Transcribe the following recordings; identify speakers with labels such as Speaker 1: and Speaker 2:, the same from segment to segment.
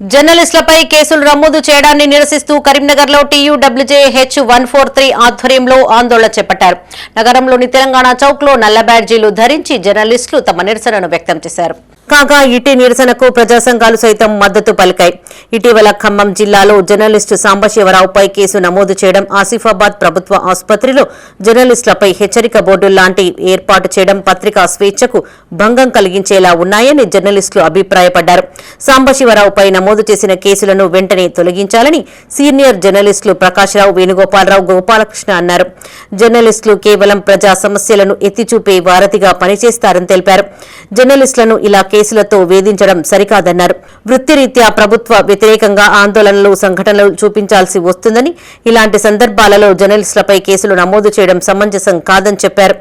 Speaker 1: జర్నలిస్టులపై కేసులు నమోదు చేయడాన్ని నిరసిస్తూ కరీంనగర్లో TUWJ H one four three ఆధ్వర్యంలో ఆందోళన చేపట్టారు. నగరంలోని తెలంగాణ చౌక్లో నల్ల బ్యాడ్జీలు ధరించి జర్నలిస్టులు తమ నిరసనను వ్యక్తం చేశారు. కాగా ఇటీ నిరసనకు ప్రజా సంఘాలు సైతం మద్దతు పలికాయి. ఇటీవల ఖమ్మం జిల్లాలో జర్నలిస్టు సాంబశివరావుపై కేసు నమోదు చేయడం ఆసిఫాబాద్ ప్రభుత్వ ఆసుపత్రిలో జర్నలిస్టులపై హెచ్చరిక బోర్డు లాంటి ఏర్పాటు చేయడం పత్రికా స్వేచ్ఛకు భంగం కలిగించేలా ఉన్నాయని జర్నలిస్టులు అభిప్రాయపడ్డారు. సాంబశివరావుపై నమోదు చేసిన కేసులను వెంటనే తొలగించాలని సీనియర్ జర్నలిస్టులు ప్రకాశ్రావు వేణుగోపాలరావు గోపాలకృష్ణ అన్నారు. జర్నలిస్టులు కేవలం ప్రజా సమస్యలను ఎత్తిచూపే వారధిగా పనిచేస్తారని తెలిపారు. జర్నలిస్టులను ఇలా కేసులతో వేధించడం సరికాదన్నారు. వృత్తిరీత్యా ప్రభుత్వ వ్యతిరేకంగా ఆందోళనలు సంఘటనలు చూపించాల్సి వస్తుందని ఇలాంటి సందర్భాలలో జర్నలిస్టులపై కేసులు నమోదు చేయడం సమంజసం కాదని చెప్పారు.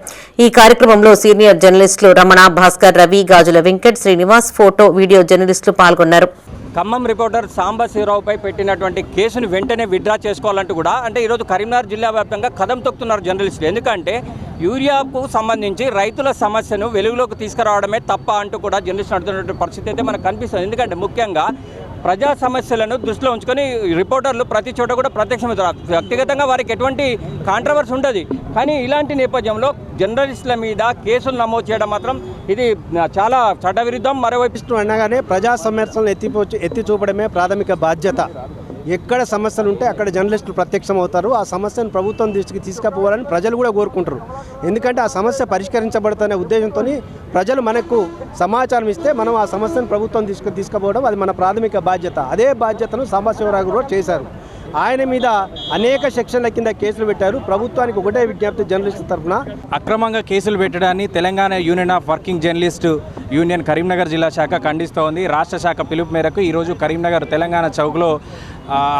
Speaker 1: ఈ కార్యక్రమంలో సీనియర్ జర్నలిస్టులు రమణ భాస్కర్ రవి గాజుల వెంకట్ శ్రీనివాస్ ఫోటో వీడియో జర్నలిస్టులు పాల్గొన్నారు.
Speaker 2: ఖమ్మం రిపోర్టర్ సాంబశివరావుపై పెట్టినటువంటి కేసును వెంటనే విత్డ్రా చేసుకోవాలంటూ కూడా అంటే ఈరోజు కరీంనగర్ జిల్లా వ్యాప్తంగా కదం తొక్కుతున్నారు జర్నలిస్టులు. ఎందుకంటే యూరియాకు సంబంధించి రైతుల సమస్యను వెలుగులోకి తీసుకురావడమే తప్ప అంటూ కూడా జర్నలిస్టులు అడుగుతున్నటువంటి పరిస్థితి అయితే మనకు కనిపిస్తుంది. ఎందుకంటే ముఖ్యంగా ప్రజా సమస్యలను దృష్టిలో ఉంచుకొని రిపోర్టర్లు ప్రతి చోట కూడా ప్రత్యక్షమవుతారు వ్యక్తిగతంగా వారికి ఎటువంటి కాంట్రవర్సీ ఉండదు. కానీ ఇలాంటి నేపథ్యంలో జర్నలిస్టుల మీద కేసులు నమోదు చేయడం మాత్రం ఇది చాలా చట్టవిరుద్ధం. మరోవైపు
Speaker 3: ఇష్టం అనగానే ప్రజా సమస్యలను ఎత్తి ఎత్తి చూపడమే ప్రాథమిక బాధ్యత. ఎక్కడ సమస్యలు ఉంటే అక్కడ జర్నలిస్టులు ప్రత్యక్షం అవుతారు. ఆ సమస్యను ప్రభుత్వం దృష్టికి తీసుకుపోవాలని ప్రజలు కూడా కోరుకుంటారు ఎందుకంటే ఆ సమస్య పరిష్కరించబడుతున్న ఉద్దేశంతో ప్రజలు మనకు సమాచారం ఇస్తే మనం ఆ సమస్యను ప్రభుత్వం తీసుకు తీసుకుపోవడం అది మన ప్రాథమిక బాధ్యత. అదే బాధ్యతను సాంబశివరావు కూడా చేశారు. ఆయన మీద అనేక సెక్షన్ల కింద కేసులు పెట్టారు. ప్రభుత్వానికి ఒకటే విజ్ఞప్తి జర్నలిస్ట్ తరఫున.
Speaker 2: అక్రమంగా కేసులు పెట్టడాన్ని Telangana union of working journalist union Karimnagar జిల్లా శాఖ ఖండిస్తోంది. రాష్ట్ర శాఖ పిలుపు మేరకు ఈరోజు కరీంనగర్ తెలంగాణ చౌక్లో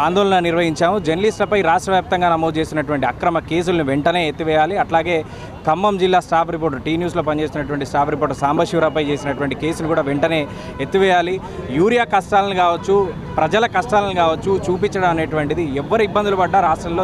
Speaker 2: ఆందోళన నిర్వహించాము. జర్నలిస్టులపై రాష్ట్ర వ్యాప్తంగా నమోదు చేసినటువంటి అక్రమ కేసులను వెంటనే ఎత్తివేయాలి. అట్లాగే ఖమ్మం జిల్లా స్టాఫ్ రిపోర్టర్ టీ న్యూస్లో పనిచేస్తున్నటువంటి స్టాఫ్ రిపోర్టర్ సాంబశివరాపై చేసినటువంటి కేసులు కూడా వెంటనే ఎత్తివేయాలి. యూరియా కష్టాలను కావచ్చు ప్రజల కష్టాలను కావచ్చు చూపించడం అనేటువంటిది ఎవరు ఇబ్బందులు పడ్డా రాష్ట్రంలో